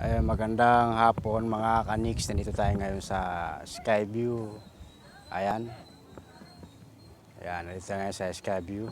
Ay, magandang hapon mga kaniks. Nandito tayo ngayon sa Skyview. Ayan. Ayan, nandito tayo ngayon sa Skyview.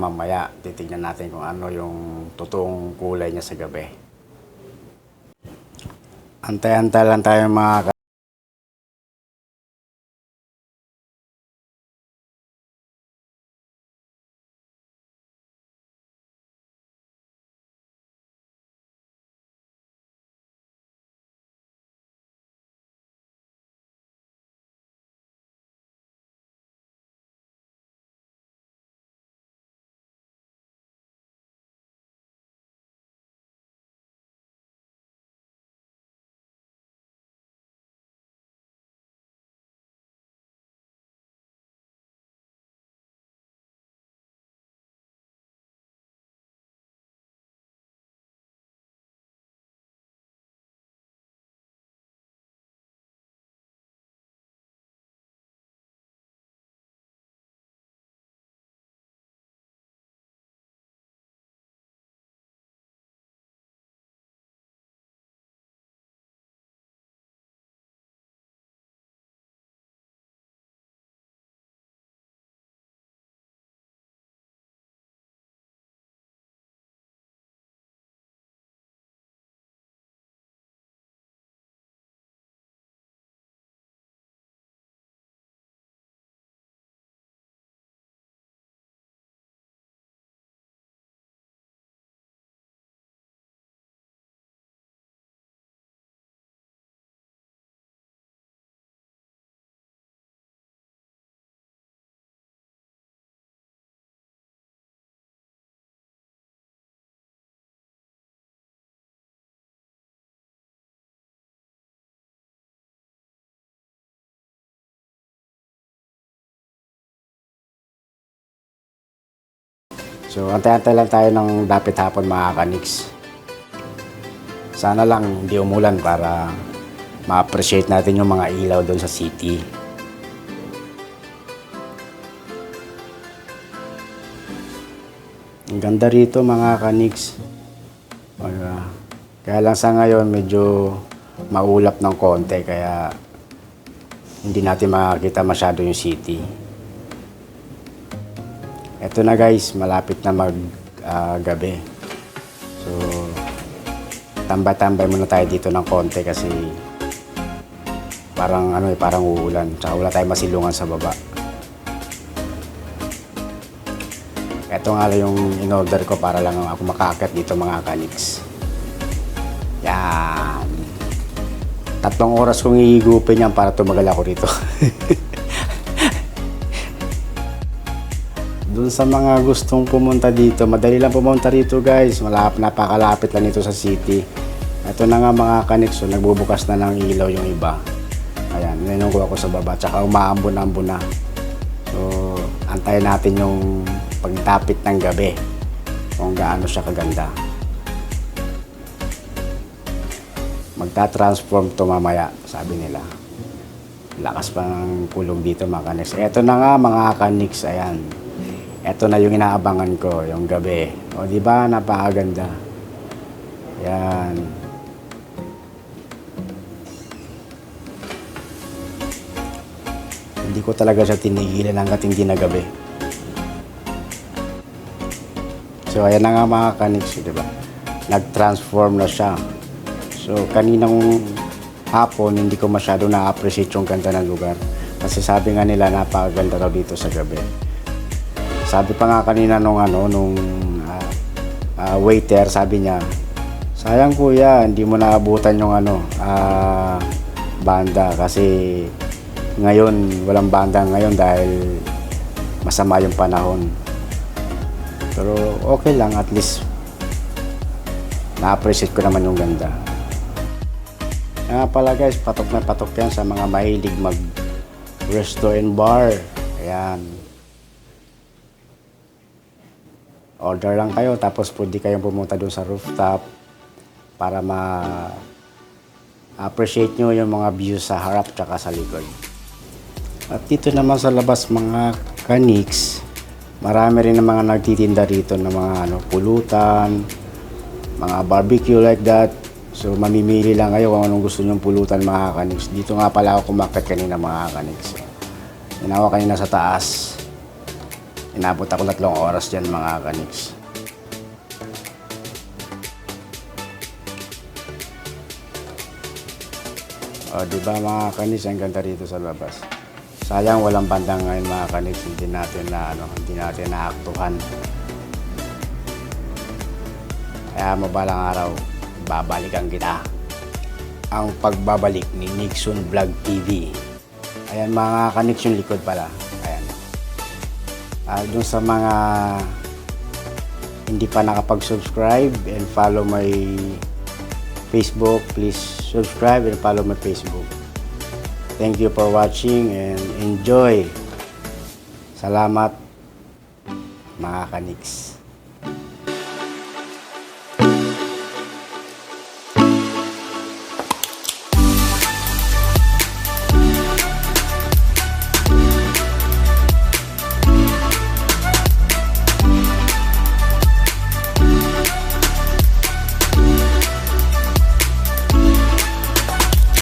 Mamaya, titignan natin kung ano yung totoong kulay niya sa gabi. Antay-antay lang tayo mga So, antay-antay lang tayo ng dapit hapon mga kaniks. Sana lang hindi umulan para ma-appreciate natin yung mga ilaw doon sa city. Ang ganda rito mga kaniks. Wala. Kaya lang sa ngayon medyo maulap ng konti kaya hindi natin makakita masyado yung city. Eto na guys, malapit na mag ah, gabi. So, tambay-tambay muna tayo dito ng konti kasi parang ano eh, parang uulan. Tsaka wala tayong masilungan sa baba. Ito nga lang yung in-order ko para lang ako makaakyat dito mga kaniks. Yan. Tatlong oras kong ihigupin yan para tumagal ako rito. Doon sa mga gustong pumunta dito, madali lang pumunta rito guys. Malap, napakalapit lang ito sa city. Ito na nga mga connection, nagbubukas na ng ilaw yung iba. Ayan, ninunggo ako sa baba. Tsaka umaambon-ambon na. So, antayin natin yung pagtapit ng gabi. Kung gaano siya kaganda. Magta-transform to mamaya, sabi nila. Lakas pa ng dito mga kaniks. Ito na nga mga kaniks, ayan. Ito na yung inaabangan ko, yung gabi. O di ba napakaganda. Yan. Hindi ko talaga siya tinigilan hanggat hindi na gabi. So ayan na nga mga kaniks, di ba? Nag-transform na siya. So kaninang hapon, hindi ko masyado na-appreciate yung ganda ng lugar. Kasi sabi nga nila, napakaganda daw dito sa gabi. Sabi pa nga kanina nung ano, nung ah, ah, waiter, sabi niya, sayang kuya, hindi mo naabutan yung ano, ah, banda kasi ngayon, walang banda ngayon dahil masama yung panahon. Pero okay lang, at least na-appreciate ko naman yung ganda. Kaya nga pala guys, patok na patok yan sa mga mahilig mag resto and bar. Ayan. Order lang kayo, tapos pwede kayong pumunta doon sa rooftop para ma appreciate nyo yung mga views sa harap tsaka sa likod. At dito naman sa labas mga kaniks, marami rin ng mga nagtitinda rito ng mga ano, pulutan, mga barbecue like that. So mamimili lang kayo kung anong gusto nyong pulutan mga kaniks. Dito nga pala ako kumakit kanina mga kaniks. Inawa kanina sa taas. Inabot ako tatlong oras dyan mga kaniks. O, di ba mga kaniks, ang ganda rito sa labas. Sayang walang bandang ngayon mga kaniks, hindi natin na ano, hindi natin naaktuhan. Kaya mabalang araw, babalikan kita. Ang pagbabalik ni Nixon Vlog TV. Ayan mga kaniks yung likod pala. Ah, dun sa mga hindi pa nakapag-subscribe and follow my Facebook, please subscribe and follow my Facebook. Thank you for watching and enjoy. Salamat mga kaniks.